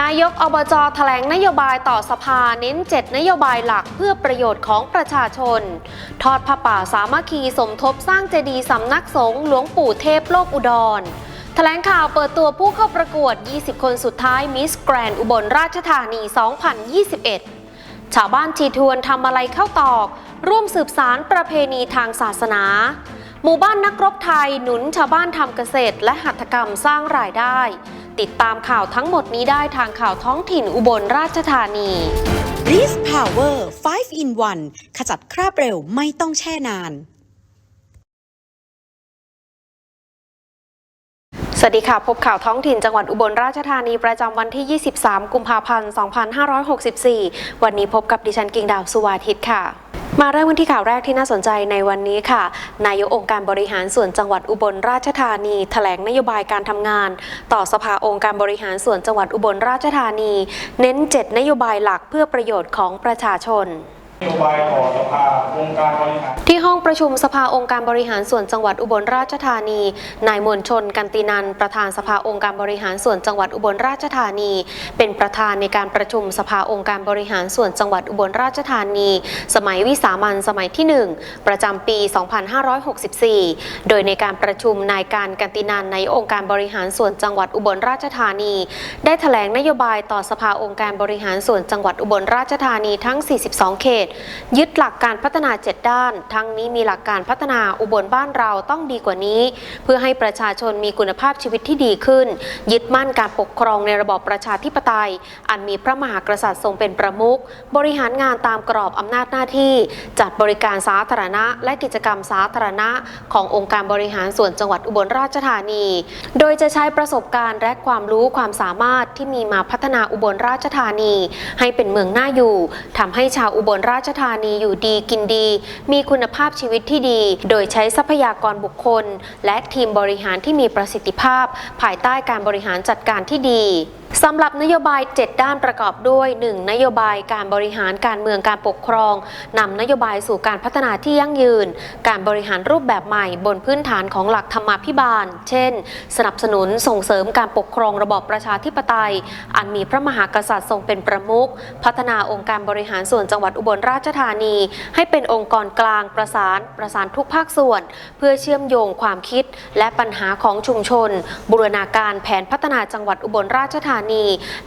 นายกอบจแถลงนโยบายต่อสภาเน้น 7 นโยบายหลักเพื่อประโยชน์ของประชาชน ทอดผ้าป่าสามัคคีสมทบสร้างเจดีย์สำนักสงฆ์หลวงปู่เทพโลกอุดรแถลงข่าวเปิดตัวผู้เข้าประกวด 20 คนสุดท้ายมิสแกรนอุบลราชธานี 2021 ชาวบ้านชีทวนทำอะไรเข้าตอก ร่วมสืบสารประเพณีทางศาสนา หมู่บ้านนักรบไทยหนุนชาวบ้านทำเกษตรและหัตถกรรมสร้างรายได้ ติดตามข่าวทั้งหมดนี้ได้ทางข่าวท้องถิ่นอุบลราชธานี b r e e z Power 5 in 1 ขจัดคราบเร็วไม่ต้องแช่นาน วัสดีค่ะ พบข่าวท้องถิ่นจังหวัดอุบลราชธานีประจำวันที่ 23 กุมภาพันธ์ 2564 วันนี้พบกับดิฉันกิ่งดาวสุวาทิตค่ะมาเริ่มกันที่ข่าวแรกที่น่าสนใจในวันนี้ค่ะ นายกองค์การบริหารส่วนจังหวัดอุบลราชธานีแถลงนโยบายการทำงาน ต่อสภาองค์การบริหารส่วนจังหวัดอุบลราชธานี เน้น 7 นโยบายหลักเพื่อประโยชน์ของประชาชน โยบายต่อสภาองค์การบริหาร ที่ห้องประชุมสภาองค์การบริหารส่วนจังหวัดอุบลราชธานี นายมวลชน กันตินัน ประธานสภาองค์การบริหารส่วนจังหวัดอุบลราชธานี เป็นประธานในการประชุมสภาองค์การบริหารส่วนจังหวัดอุบลราชธานี สมัยวิสามันสมัยที่ 1 ประจำปี 2564 โดยในการประชุมนายการกันตินันในองค์การบริหารส่วนจังหวัดอุบลราชธานี ได้แถลงนโยบายต่อสภาองค์การบริหารส่วนจังหวัดอุบลราชธานีทั้ง 42 เขตยึดหลักการพัฒนา 7 ด้าน ทั้งนี้มีหลักการพัฒนาอุบลบ้านเราต้องดีกว่านี้ เพื่อให้ประชาชนมีคุณภาพชีวิตที่ดีขึ้น ยึดมั่นการปกครองในระบอบประชาธิปไตย อันมีพระมหากษัตริย์ทรงเป็นประมุขบริหารงานตามกรอบอำนาจหน้าที่ จัดบริการสาธารณะ และกิจกรรมสาธารณะ ขององค์การบริหารส่วนจังหวัดอุบลราชธานี โดยจะใช้ประสบการณ์และความรู้ความสามารถที่มีมาพัฒนาอุบลราชธานี ให้เป็นเมืองน่าอยู่ทำให้ชาวอุบลราราชธานีอยู่ดีกินดี มีคุณภาพชีวิตที่ดี โดยใช้ทรัพยากรบุคคล และทีมบริหารที่มีประสิทธิภาพ ภายใต้การบริหารจัดการที่ดี สำหรับนโยบาย 7 ด้านประกอบด้วย 1. นโยบายการบริหารการเมืองการปกครองนำนโยบายสู่การพัฒนาที่ยั่งยืน การบริหารรูปแบบใหม่บนพื้นฐานของหลักธรรมาภิบาล เช่น สนับสนุนส่งเสริมการปกครองระบอบประชาธิปไตย อันมีพระมหากษัตริย์ทรงเป็นประมุขพัฒนาองค์การบริหารส่วนจังหวัดอุบลราชธานี ให้เป็นองค์กรกลางประสาน ประสานทุกภาคส่วน เพื่อเชื่อมโยงความคิด และปัญหาของชุมชน บูรณาการแผนพัฒนาจังหวัดอุบลราชธานี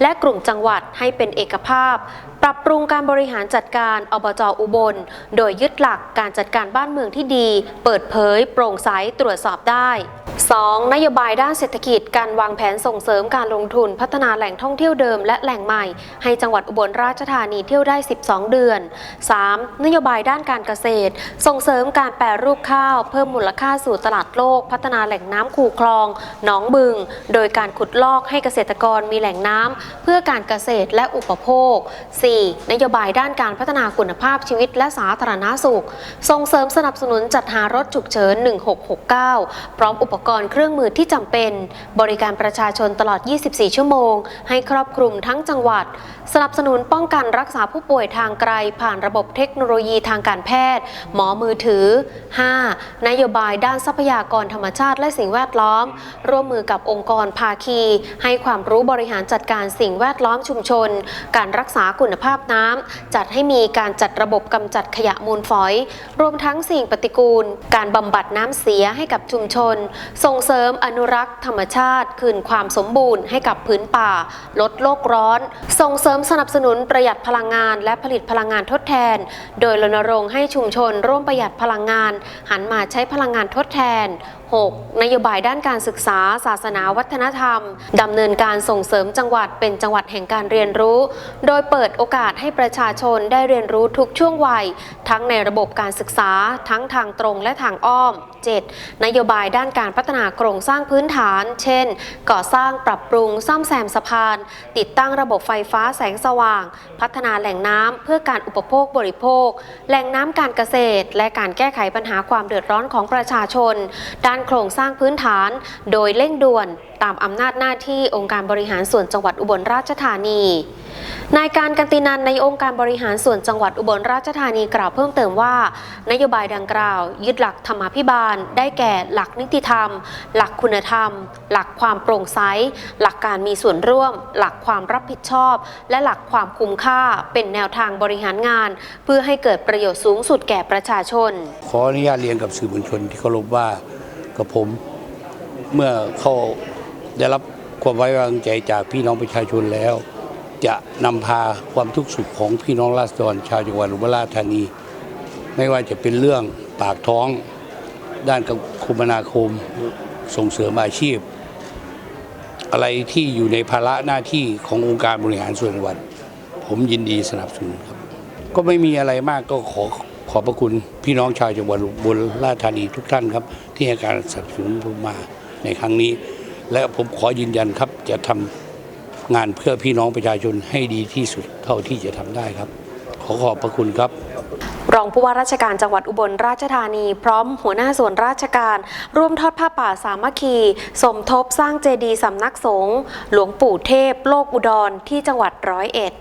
และกลุ่มจังหวัดให้เป็นเอกภาพ ปรับปรุงการบริหารจัดการอบจอุบล โดยยึดหลักการจัดการบ้านเมืองที่ดี เปิดเผย โปร่งใสตรวจสอบได้ 2. นโยบายด้านเศรษฐกิจการวางแผนส่งเสริมการลงทุนพัฒนาแหล่งท่องเที่ยวเดิมและแหล่งใหม่ ให้จังหวัดอุบลราชธานีเที่ยวได้ 12 เดือน 3. นโยบายด้านการเกษตร ส่งเสริมการแปรรูปข้าว เพิ่มมูลค่าสู่ตลาดโลก พัฒนาแหล่งน้ำคูคลอง หนองบึง โดยการขุดลอกให้เกษตรกรมีแหล่งล่งน้ำเพื่อการเกษตรและอุปโภค 4. นโยบายด้านการพัฒนาคุณภาพชีวิตและสาธารณสุข ส่งเสริมสนับสนุนจัดหารถฉุกเฉิน 1669 พร้อมอุปกรณ์เครื่องมือที่จำเป็น บริการประชาชนตลอด 24 ชั่วโมง ให้ครอบคลุมทั้งจังหวัด สนับสนุนป้องกันรักษาผู้ป่วยทางไกล ผ่านระบบเทคโนโลยีทางการแพทย์ หมอมือถือ 5. นโยบายด้านทรัพยากรธรรมชาติและสิ่งแวดล้อม ร่วมมือกับองค์กรภาคี ให้ความรู้บริหารจัดการสิ่งแวดล้อมชุมชน การรักษาคุณภาพน้ำจัดให้มีการจัดระบบกำจัดขยะมูลฝอย รวมทั้งสิ่งปฏิกูล การบำบัดน้ำเสียให้กับชุมชน ส่งเสริมอนุรักษ์ธรรมชาติ คืนความสมบูรณ์ให้กับพื้นป่า ลดโลกร้อน ส่งเสริมสนับสนุนประหยัดพลังงาน และผลิตพลังงานทดแทน โดยรณรงค์ให้ชุมชน ร่วมประหยัดพลังงาน หันมาใช้พลังงานทดแทน 6. นโยบายด้านการศึกษา ศาสนาวัฒนธรรมดำเนินการส่งเสริริมจังหวัดเป็นจังหวัดแห่งการเรียนรู้ โดยเปิดโอกาสให้ประชาชนได้เรียนรู้ทุกช่วงวัย ทั้งในระบบการศึกษา ทั้งทางตรงและทางอ้อม 7. นโยบายด้านการพัฒนาโครงสร้างพื้นฐาน เช่น ก่อสร้างปรับปรุงซ่อมแซมสะพาน ติดตั้งระบบไฟฟ้าแสงสว่าง พัฒนาแหล่งน้ำเพื่อการอุปโภคบริโภค แหล่งน้ำการเกษตร และการแก้ไขปัญหาความเดือดร้อนของประชาชน ด้านโครงสร้างพื้นฐาน โดยเร่งด่วน ตามอำนาจหน้าที่องค์การบริหารส่วนจังหวัดอุบลราชธานี นายการกันตินันในองค์การบริหารส่วนจังหวัดอุบลราชธานีกล่าวเพิ่มเติมว่า นโยบายดังกล่าว ยึดหลักธรรมาภิบาล ได้แก่หลักนิติธรรม หลักคุณธรรม หลักความโปร่งใส หลักการมีส่วนร่วม หลักความรับผิดชอบ และหลักความคุ้มค่าเป็นแนวทางบริหารงาน เพื่อให้เกิดประโยชน์สูงสุดแก่ประชาชน ขออนุญาตเรียนกับสื่อมวลชนที่เคารพว่ากับผมเมื่อเขาได้รับความไว้วางใจจากพี่น้องประชาชนแล้ว จะนำพาความทุกข์สุขของพี่น้องราษฎรชาวจังหวัดอุบลราชธานี ไม่ว่าจะเป็นเรื่องปากท้อง ด้านคมนาคมส่งเสริมอาชีพ อะไรที่อยู่ในภาระหน้าที่ขององค์การบริหารส่วนจังหวัด ผมยินดีสนับสนุนครับ ก็ไม่มีอะไรมากก็ขอขอบพระคุณพี่น้องชาวจังหวัดอุบลราชธานีทุกท่านครับ ที่ให้การสนับสนุนผมมาในครั้งนี้ และผมขอยืนยันครับจะทำ งานเพื่อพี่น้องประชาชนให้ดีที่สุดเท่าที่จะทำได้ครับ ขอขอบพระคุณครับรองผู้ว่าราชการจังหวัดอุบลราชธานี พร้อมหัวหน้าส่วนราชการ ร่วมทอดผ้าป่าสามัคคี สมทบสร้างเจดีย์สำนักสงฆ์หลวงปู่เทพ โลกอุดรที่จังหวัดร้อยเอ็ด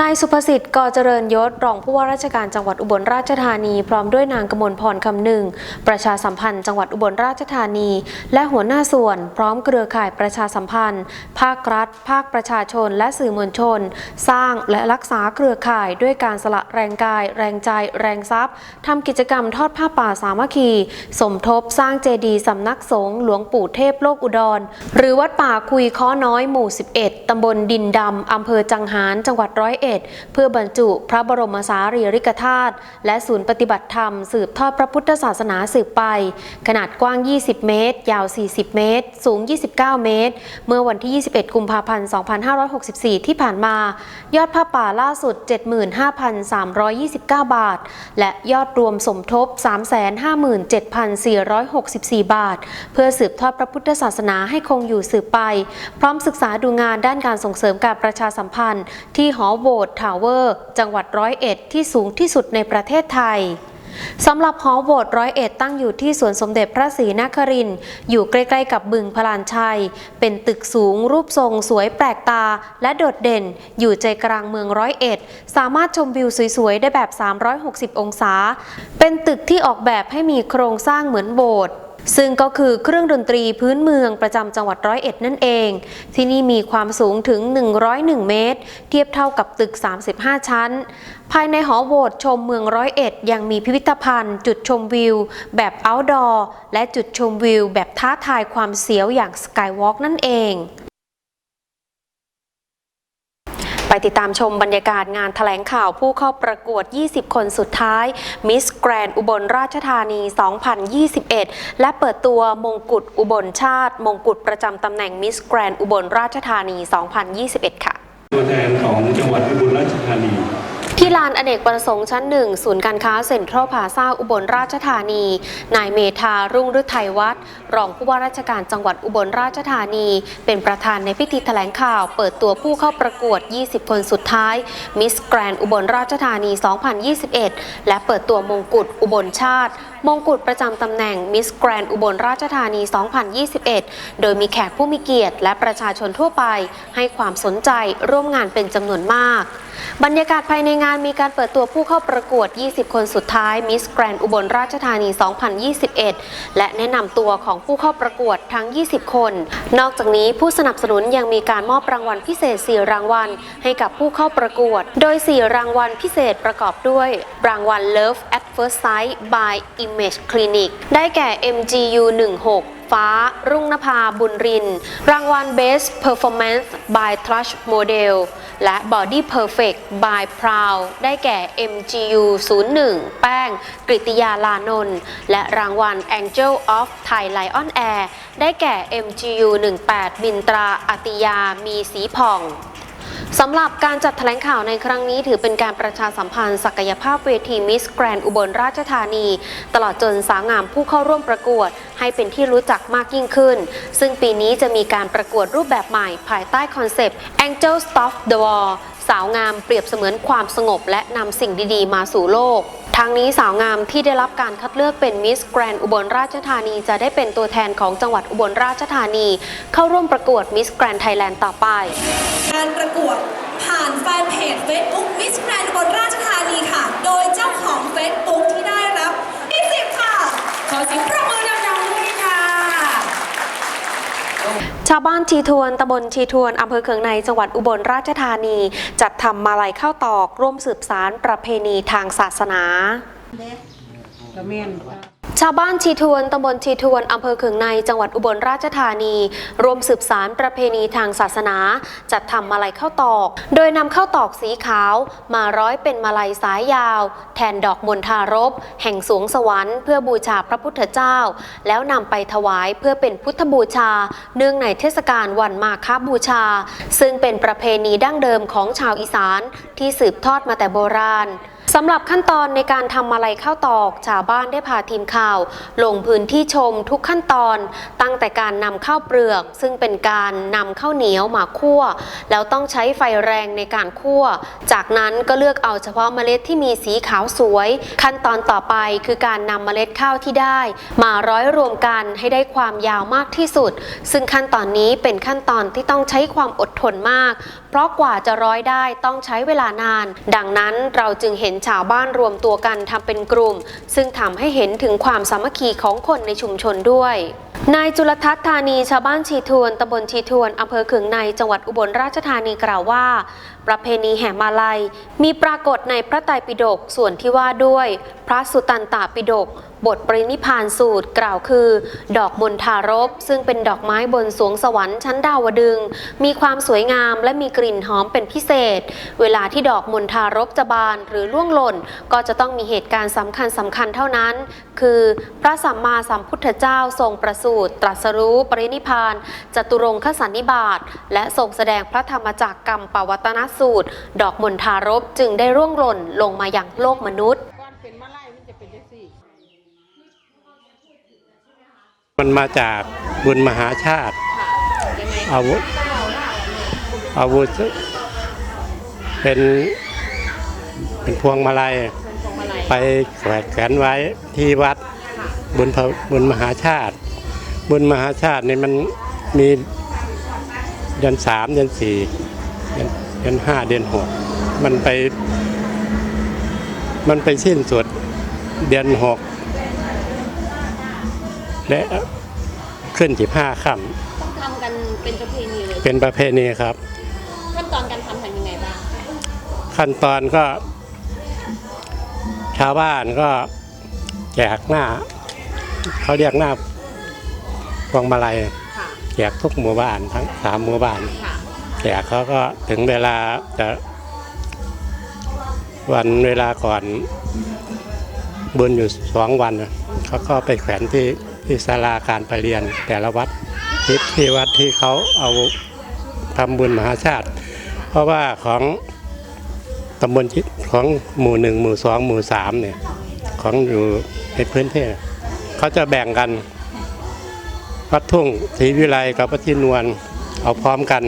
นายสุภสิทธิ์กอเจริญยศรองผู้ว่าราชการจังหวัดอุบลราชธานี พร้อมด้วยนางกมลพรคำหนึ่ง ประชาสัมพันธ์จังหวัดอุบลราชธานี และหัวหน้าส่วน พร้อมเครือข่ายประชาสัมพันธ์ ภาครัฐ ภาคประชาชน และสื่อมวลชน สร้างและรักษาเครือข่ายด้วยการสละแรงกาย แรงใจ แรงทรัพย์ทำกิจกรรมทอดผ้าป่าสามัคคี สมทบสร้างเจดีย์สำนักสงฆ์หลวงปู่เทพโลกอุดร หรือวัดป่าคุยค้อน้อยหมู่ 11ตำบลดินดำอำเภอจังหารจังหวัดร้อยเอ็ดเพื่อบรรจุพระบรมสารีริกธาตุและศูนย์ปฏิบัติธรรม สืบทอดพระพุทธศาสนาสืบไป ขนาดกว้าง 20 เมตร ยาว 40 เมตร สูง 29 เมตร เมื่อวันที่ 21 กุมภาพันธ์ 2564 ที่ผ่านมา ยอดผ้าป่าล่าสุด 75,329 บาท และยอดรวมสมทบ 357,464 บาท เพื่อสืบทอดพระพุทธศาสนาให้คงอยู่สืบไป พร้อมศึกษาดูงานด้านการส่งเสริมการประชาสัมพันธ์ ที่หอโบสถ์ทาวเวอร์ จังหวัดร้อยเอ็ดที่สูงที่สุดในประเทศไทยสำหรับหอโบสถ์ร้อยเอ็ดตั้งอยู่ที่สวนสมเด็จพระศรีนครินทร์อยู่ใกล้ๆกับบึงพลานชัย เป็นตึกสูงรูปทรงสวยแปลกตาและโดดเด่น อยู่ใจกลางเมืองร้อยเอ็ด สามารถชมวิวสวยๆ ได้แบบ 360 องศา เป็นตึกที่ออกแบบให้มีโครงสร้างเหมือนโบสถ์ ซึ่งก็คือเครื่องดนตรีพื้นเมืองประจำจังหวัดร้อยเอ็ดนั่นเอง ที่นี่มีความสูงถึง 101 เมตร เทียบเท่ากับตึก 35 ชั้น ภายในหอโบสถ์ชมเมืองร้อยเอ็ดยังมีพิพิธภัณฑ์ จุดชมวิว แบบ outdoor และจุดชมวิว แบบท้าทายความเสียวอย่างสกายวอล์กนั่นเอง ไปติดตามชมบรรยากาศงานแถลงข่าวผู้เข้าประกวด 20 คนสุดท้ายมิสแกรนอุบลราชธานี 2021 และเปิดตัวมงกุฎอุบลชาติ มงกุฎประจำตำแหน่งมิสแกรนอุบลราชธานี 2021 ค่ะ ตัวแทนของจังหวัดอุบลราชธานี ที่ลานอเนกประสงค์ชั้นหนึ่งศูนย์การค้าเซ็นทรัลพาซ่าอุบลราชธานี นายเมธารุ่งฤทัยวัฒน์รองผู้ว่าราชการจังหวัดอุบลราชธานี เป็นประธานในพิธีแถลงข่าว เปิดตัวผู้เข้าประกวด 20 คนสุดท้ายมิสแกรนอุบลราชธานี 2021 และเปิดตัวมงกุฎอุบลชาติ มงกุฎประจำตำแหน่งมิสแกรนอุบลราชธานี 2021 โดยมีแขกผู้มีเกียรติ และประชาชนทั่วไปให้ความสนใจร่วมงานเป็นจำนวนมาก บรรยากาศภายในงานมีการเปิดตัวผู้เข้าประกวด 20 คนสุดท้ายมิสแกรนอุบลราชธานี 2021 และแนะนำตัวของผู้เข้าประกวดทั้ง 20 คน นอกจากนี้ผู้สนับสนุนยังมีการมอบรางวัลพิเศษ 4 รางวัล ให้กับผู้เข้าประกวด โดย 4 รางวัลพิเศษประกอบด้วย รางวัล Love at First Sight by Image Clinic ได้แก่ MGU 16ฟ้า รุ่งนภาบุญรินทร์รางวัล Best Performance by Touch Model และ Body Perfect by Proud ได้แก่ MGU 01 แป้ง กริติยาลานนท์และรางวัล Angel of Thai Lion Air ได้แก่ MGU 18 บินตราอติยามีสีผ่อง สำหรับการจัดแถลงข่าวในครั้งนี้ถือเป็นการประชาสัมพันธ์ศักยภาพเวทีมิสแกรนอุบลราชธานี ตลอดจนสาวงามผู้เข้าร่วมประกวด ให้เป็นที่รู้จักมากยิ่งขึ้น ซึ่งปีนี้จะมีการประกวดรูปแบบใหม่ ภายใต้คอนเซปต์ Angel Stop the wall าวงามเปรียบเสมือนความสงบและนำสิ่งดีๆ มาสู่โลกทางนี้สาวงามที่ได้รับการคัดเลือกเป็นมิสแกรนอุบลราชธานีจะได้เป็นตัวแทนของจังหวัดอุบลราชธานี เข้าร่วมประกวดมิสแกรนไทยแลนด์ต่อไป การประกวดผ่านแฟนเพจ Facebook Miss Grand อุบลราชธานีค่ะ โดยเจ้าของ Facebook ที่ได้รับที่10ค่ะ ขอเสียงปรบมือดังๆด้วยค่ะ ชาวบ้านชีทวนตำบลชีทวนอำเภอเคืองในจังหวัดอุบลราชธานี จัดทำมาลัยข้าวตอกร่วมสืบสารประเพณีทางศาสนา ชาวบ้านชีทวนตำบลชีทวนอำเภอเคืองใน จังหวัดอุบลราชธานีรวมสืบสารประเพณีทางศาสนา จัดทำมาลัยข้าวตอก โดยนำข้าวตอกสีขาว มาร้อยเป็นมาลัยสายยาว แทนดอกมณฑารบ แห่งสวงสวรรค์เพื่อบูชาพระพุทธเจ้า แล้วนำไปถวายเพื่อเป็นพุทธบูชา เนื่องในเทศกาลวันมาฆบูชา ซึ่งเป็นประเพณีดั้งเดิมของชาวอีสานที่สืบทอดมาแต่โบราณ สำหรับขั้นตอนในการทำมาลัยข้าวตอกชาวบ้านได้พาทีมข่าว ลงพื้นที่ชมทุกขั้นตอน ตั้งแต่การนำข้าวเปลือก ซึ่งเป็นการนำข้าวเหนียวมาคั่ว แล้วต้องใช้ไฟแรงในการคั่ว จากนั้นก็เลือกเอาเฉพาะเมล็ดที่มีสีขาวสวย ขั้นตอนต่อไปคือการนำเมล็ดข้าวที่ได้ มาร้อยรวมกันให้ได้ความยาวมากที่สุด ซึ่งขั้นตอนนี้เป็นขั้นตอนที่ต้องใช้ความอดทนมาก เพราะกว่าจะร้อยได้ต้องใช้เวลานาน ดังนั้นเราจึงเห็นชาวบ้านรวมตัวกันทำเป็นกลุ่ม ซึ่งทำให้เห็นถึงความสามัคคีของคนในชุมชนด้วย นายจุลทัศน์ธานีชาวบ้านชีทวนตำบลชีทวนอำเภอเขืองในจังหวัดอุบลราชธานีกล่าวว่า ประเพณีแห่มาลัย มีปรากฏในพระไตรปิฎกส่วนที่ว่าด้วย พระสุตันตปิฎกบทปรินิพานสูตรกล่าวคือ ดอกมณฑารบซึ่งเป็นดอกไม้บนสวงสวรรค์ชั้นดาวดึง มีความสวยงามและมีกลิ่นหอมเป็นพิเศษ เวลาที่ดอกมณฑารบจะบานหรือร่วงหล่น ก็จะต้องมีเหตุการณ์สำคัญสำคัญเท่านั้น คือ พระสัมมาสัมพุทธเจ้าทรงประสูติตรัสรู้ ปรินิพพาน จตุรงคสันนิบาต และทรงแสดงพระธรรมจักรกรรมปวัตนสูตร ดอกมณฑารบจึงได้ร่วงหล่นลงมาอย่างโลกมนุษย์ มันมาจากบุญมหาชาติ อาวุธ อาวุธ เป็น เป็นพวงมาลัยไปแขวนแขวนไว้ที่วัดบุญพระบุญมหาชาติ บุญมหาชาตินี่มันมีเดือนสามเดือนสี่เดือนเดือนห้าเดือนหกมันไป มันไปสิ้นสุดเดือนหกและขึ้นสิบห้าค่ต้องทำกันเป็นประเพณีเลยำเป็นประเพณีครับ ขั้นตอนการทำทำยังไงบ้างขั้นตอนก็ ชาวบ้านก็แจกหน้า เขาเรียกหน้า พวงมาลัยค่ะแจกทุกหมู่บ้านทั้งสามหมู่บ้านค่ะแจกเขาก็ถึงเวลาจะวันเวลาก่อนบุญอยู่สองวันน่ะเขาก็ไปแขวนที่ที่ศาลาการประเรียนแต่ละวัดที่ที่วัดที่เขาเอาทำบุญมหาชาติ เพราะว่าของตำบลที่ของหมู่หนึ่งหมู่สองหมู่สามเนี่ยของอยู่ในพื้นที่เขาจะแบ่งกัน วัดทุ่งศรีวิไลกับวัดที่นวลเอาพร้อมกัน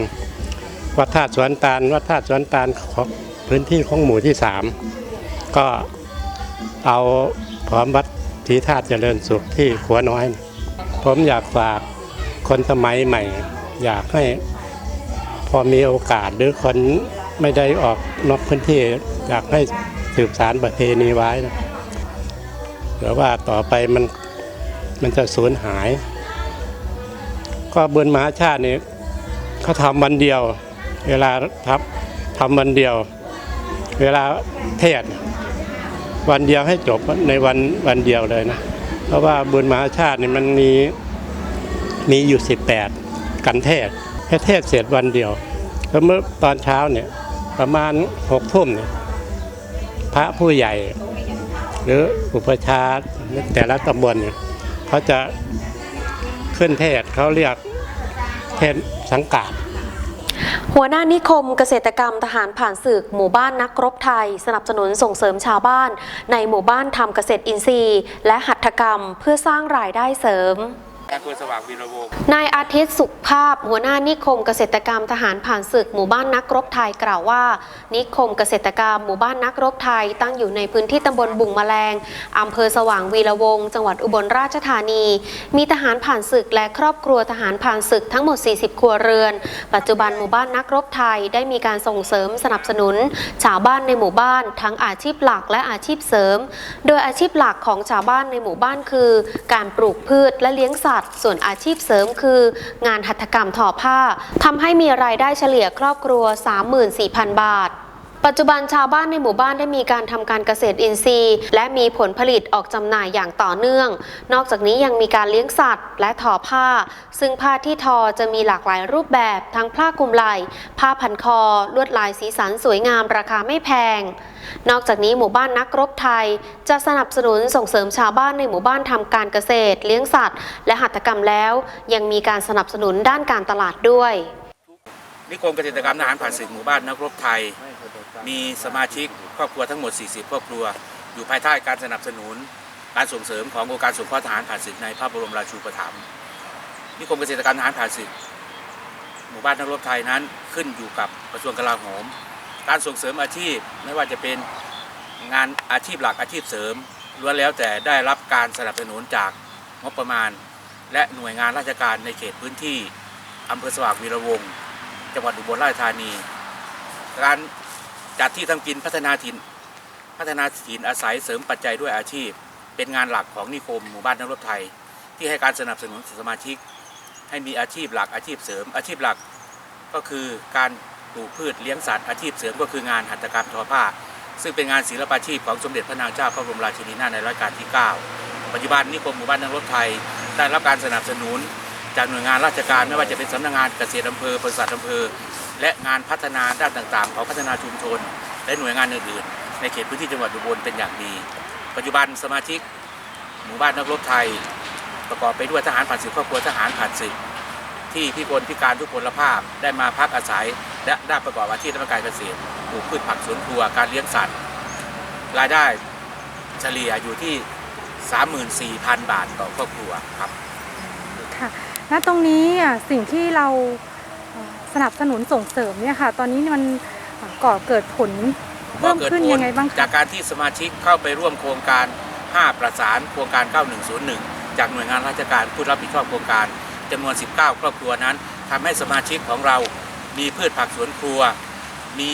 วัดธาตุสวนตาล วัดธาตุสวนตาลของพื้นที่ของหมู่ที่สามก็เอาพร้อมวัดศรีธาตุเจริญสุขที่ขัวน้อย ผมอยากฝากคนสมัยใหม่ อยากให้พอมีโอกาสหรือคนไม่ได้ออกนอกพื้นที่ อยากให้สืบสารประเพณีไว้นะเดี๋ยวว่าต่อไปมันมันจะสูญหาย ก็เบุญมหาชาตินี่เขาทำวันเดียว เวลาทับทำวันเดียว เวลาเทศวันเดียวให้จบในวันวันเดียวเลยนะ เพราะว่าบุญมหาชาตินี่มันมีมีอยู่ 18 กันเทศน์ให้เทศเสร็จวันเดียว แล้วเมื่อตอนเช้าเนี่ยประมาณหกทุ่มเนี่ยพระผู้ใหญ่ หรืออุปชาแต่ละตำบลเนี่ยเขาจะ ขึ้นเทศเขาเรียกเทศสังกัดหัวหน้านิคมเกษตรกรรมทหารผ่านศึกหมู่บ้านนักรบไทย สนับสนุนส่งเสริมชาวบ้าน ในหมู่บ้านทำเกษตรอินทรีย์ และหัตถกรรมเพื่อสร้างรายได้เสริม อำเภอสว่างวีระวงนายอาทิตย์สุขภาพ หัวหน้านิคมเกษตรกรรมทหารผ่านศึกหมู่บ้านนักรบไทยกล่าวว่า นิคมเกษตรกรรมหมู่บ้านนักรบไทย ตั้งอยู่ในพื้นที่ตำบลบุงแมลงอำเภอสว่างวีระวงศ์จังหวัดอุบลราชธานี มีทหารผ่านศึกและครอบครัวทหารผ่านศึกทั้งหมด 40 ครัวเรือน ปัจจุบันหมู่บ้านนักรบไทยได้มีการส่งเสริมสนับสนุน ชาวบ้านในหมู่บ้าน ทั้งอาชีพหลักและอาชีพเสริม โดยอาชีพหลักของชาวบ้านในหมู่บ้านคือ การปลูกพืชและเลี้ยงสัตว์ส่วนอาชีพเสริมคือ งานหัตถกรรมทอผ้าทำให้มีรายได้เฉลี่ยครอบครัว 34,000 บาท ปัจจุบันชาวบ้านในหมู่บ้านได้มีการทำการเกษตรอินทรีย์ และมีผลผลิตออกจำหน่ายอย่างต่อเนื่อง นอกจากนี้ยังมีการเลี้ยงสัตว์ และทอผ้า ซึ่งผ้าที่ทอจะมีหลากหลายรูปแบบทั้งผ้าคลุมไหล่ผ้าพันคอ ลวดลายสีสันสวยงามราคาไม่แพง นอกจากนี้หมู่บ้านนักรบไทย จะสนับสนุนส่งเสริมชาวบ้านในหมู่บ้านทำการเกษตร เลี้ยงสัตว์ และหัตถกรรมแล้ว ยังมีการสนับสนุนด้านการตลาดด้วยนิคมเกษตรกรรมทหารผ่านศึกหมู่บ้านนักรบไทย มีสมาชิกครอบครัวทั้งหมด 40 ครอบครัว อยู่ภายใต้การสนับสนุน การส่งเสริมขององค์การสงเคราะห์ทหารผ่านศึกในพระบรมราชูปถัมภ์นิคมเกษตรกรรมทหารผ่านศึกหมู่บ้านนักรบไทยนั้นขึ้นอยู่กับกระทรวงกลาโหม การส่งเสริมอาชีพไม่ว่าจะเป็นงานอาชีพหลักอาชีพเสริมล้วนแล้วแต่ได้รับการสนับสนุนจากงบประมาณ และหน่วยงานราชการในเขตพื้นที่อำเภอสว่างวีระวงจังหวัดอุบลราชธานี การ จัดที่ทำกินพัฒนาถิ่น พัฒนาถิ่นอาศัยเสริมปัจจัยด้วยอาชีพ เป็นงานหลักของนิคมหมู่บ้านนักรบไทย ที่ให้การสนับสนุนสมาชิก ให้มีอาชีพหลักอาชีพเสริม อาชีพหลักก็คือการปลูกพืชเลี้ยงสัตว์อาชีพเสริมก็คืองานหัตถกรรมทอผ้า ซึ่งเป็นงานศิลปาชีพของสมเด็จพระนางเจ้าพระบรมราชินีนาถในรัชกาลที่ 9 ปัจจุบันนิคมหมู่บ้านนักรบไทยได้รับการสนับสนุนจากหน่วยงานราชการไม่ว่าจะเป็นสำนักงานเกษตรอำเภอบริษัทอำเภอ และงานพัฒนาด้านต่างๆ ของพัฒนาชุมชน และหน่วยงานอื่นๆ ในเขตพื้นที่จังหวัดอุบลเป็นอย่างดี ปัจจุบันสมาชิก หมู่บ้านนักรบไทย ประกอบไปด้วยทหารผ่านศึกครอบครัวทหารผ่านศึกที่พิกลพิการทุกพลภาพได้มาพักอาศัย และได้ประกอบอาชีพทางการเกษตรปลูกพืชผักสวนครัวการเลี้ยงสัตว์ รายได้เฉลี่ยอยู่ที่ 34,000 บาทต่อครอบครัวครับค่ะณตรงนี้อะสิ่งที่เรา สนับสนุนส่งเสริมเนี่ยค่ะ ตอนนี้มันเอ่อก่อเกิดผลเพิ่มขึ้นยังไงบ้างจาคะกการที่สมาชิกเข้าไปร่วมโครงการ 5 ประสานโครงการ 9101 จากหน่วยงานราชการผู้รับผิดชอบโครงการจำนวน 19 ครอบครัวนั้นทำให้สมาชิกของเรามีพืชผักสวนครัว มี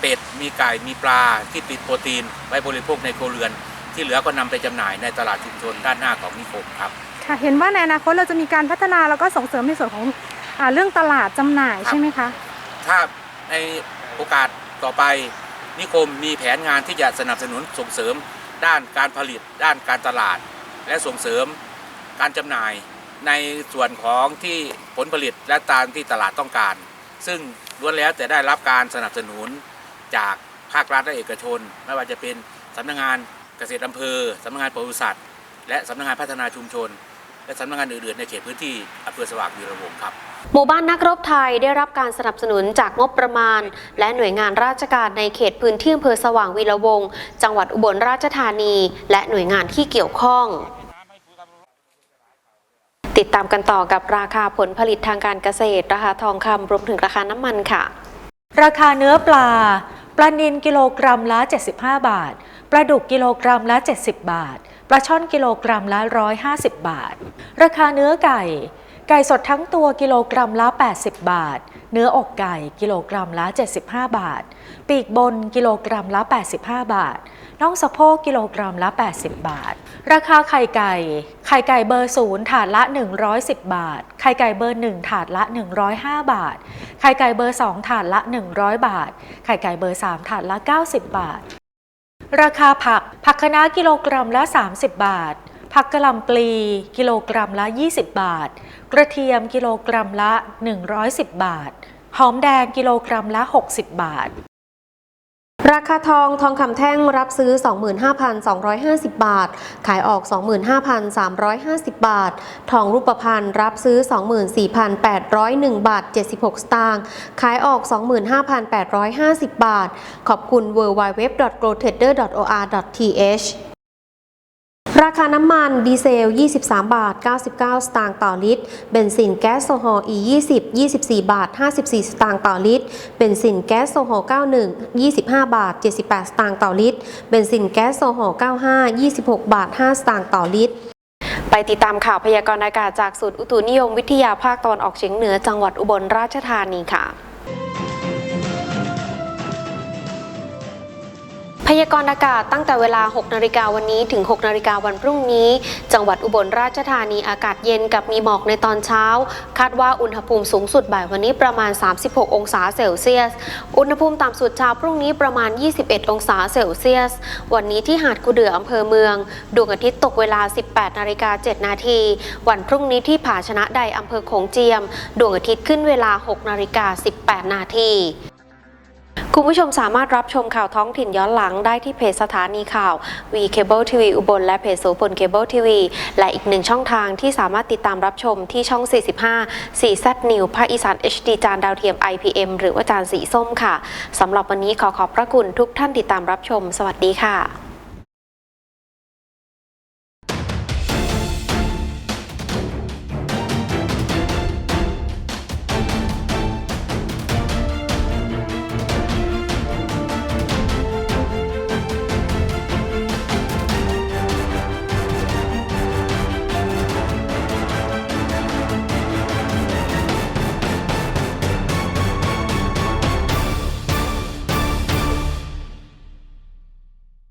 เป็ด มีไก่ มีปลาที่ติดโปรตีนไว้บริโภคในครัวเรือน ที่เหลือก็นำไปจำหน่ายในตลาดชุมชนด้านหน้าของนิคมครับค่ะเห็นว่าในอนาคตเราจะมีการพัฒนาแล้วก็ส่งเสริมในส่วนของ อาเรื่องตลาดจำหน่ายครับใช่ไหมคะ ถ้าในโอกาสต่อไป นิคมมีแผนงานที่จะสนับสนุนส่งเสริมด้านการผลิต ด้านการตลาด และส่งเสริมการจำหน่ายในส่วนของที่ผลผลิตและตามที่ตลาดต้องการ ซึ่งล้วนแล้วแต่ได้รับการสนับสนุนจากภาครัฐและเอกชน ไม่ว่าจะเป็นสำนักงานเกษตรอำเภอสำนักงานปศุสัตว์และสำนักงานพัฒนาชุมชน และสำนักงานอื่นๆในเขตพื้นที่อำเภอสว่างวีระวงศ์ครับ หมู่บ้านนักรบไทยได้รับการสนับสนุนจากงบประมาณ และหน่วยงานราชการในเขตพื้นที่อำเภอสว่างวีระวงศ์จังหวัดอุบลราชธานี และหน่วยงานที่เกี่ยวข้องติดตามกันต่อกับราคาผลผลิตทางการเกษตร ราคาทองคำรวมถึงราคาน้ำมันค่ะ ราคาเนื้อปลา ปลานิลกิโลกรัมละ 75 บาท ปลาดุกกิโลกรัมละ 70 บาท ปลาช่อนกิโลกรัมละ 150 บาท ราคาเนื้อไก่ ไก่สดทั้งตัวกิโลกรัมละ 80 บาท เนื้ออกไก่กิโลกรัมละ 75 บาท ปีกบนกิโลกรัมละ 85 บาท น่องสะโพกกิโลกรัมละ 80 บาท ราคาไข่ไก่ ไข่ไก่เบอร์ศูนย์ถาดละ 110 บาท ไข่ไก่เบอร์หนึ่งถาดละ 105 บาท ไข่ไก่เบอร์สองถาดละ 100 บาท ไข่ไก่เบอร์สามถาดละ 90 บาท ราคาผัก ผักคะน้ากิโลกรัมละ 30 บาท ผักกะหล่ำปลี กิโลกรัมละ 20 บาท กระเทียมกิโลกรัมละ 110 บาท หอมแดงกิโลกรัมละ 60 บาท ราคาทองทองคำแท่งรับซื้อ 25,250 บาท ขายออก 25,350 บาท ทองรูปพรรณรับซื้อ 24,801 บาท 76 สตางค์ ขายออก 25,850 บาท ขอบคุณ www.grotrader.or.th ราคาน้ำมันดีเซล 23 บาท 99 สตางค์ต่อลิตร เบนซินแก๊สโซฮอล์ E20 24 บาท 54 สตางค์ต่อลิตร เบนซินแก๊สโซฮอล์ 91 25 บาท 78 สตางค์ต่อลิตร เบนซินแก๊สโซฮอล์ 95 26 บาท 5 สตางค์ต่อลิตร ไปติดตามข่าวพยากรณ์อากาศจากศูนย์อุตุนิยมวิทยาภาคตะวันออกเฉียงเหนือจังหวัดอุบลราชธานีค่ะ ยากรณ์อากาศตั้งแต่เวลา 6 นาฬิกาวันนี้ถึง 6 นาฬิกาวันพรุ่งนี้ จังหวัดอุบลราชธานีอากาศเย็นกับมีหมอกในตอนเช้า คาดว่าอุณหภูมิสูงสุดบ่ายวันนี้ประมาณ 36 องศาเซลเซียส อุณหภูมิต่ำสุดเช้าพรุ่งนี้ประมาณ 21 องศาเซลเซียส วันนี้ที่หาดกูเดืออำเภอเมืองดวงอาทิตย์ตกเวลา 18 นาฬิกา 7 นาที วันพรุ่งนี้ที่ผาชนะใดอำเภอโขงเจียม ดวงอาทิตย์ขึ้นเวลา 6 นาฬิกา 18 นาที คุณผู้ชมสามารถรับชมข่าวท้องถิ่นย้อนหลังได้ที่เพจสถานีข่าว V Cable TV อุบลและเพจโสพล Cable TV และอีกหนึ่งช่องทางที่สามารถติดตามรับชมที่ช่อง 45 4Z New ภาคอีสาน HD จานดาวเทียม IPM หรือว่าจานสีส้มค่ะสำหรับวันนี้ขอขอบพระคุณทุกท่านติดตามรับชม สวัสดีค่ะ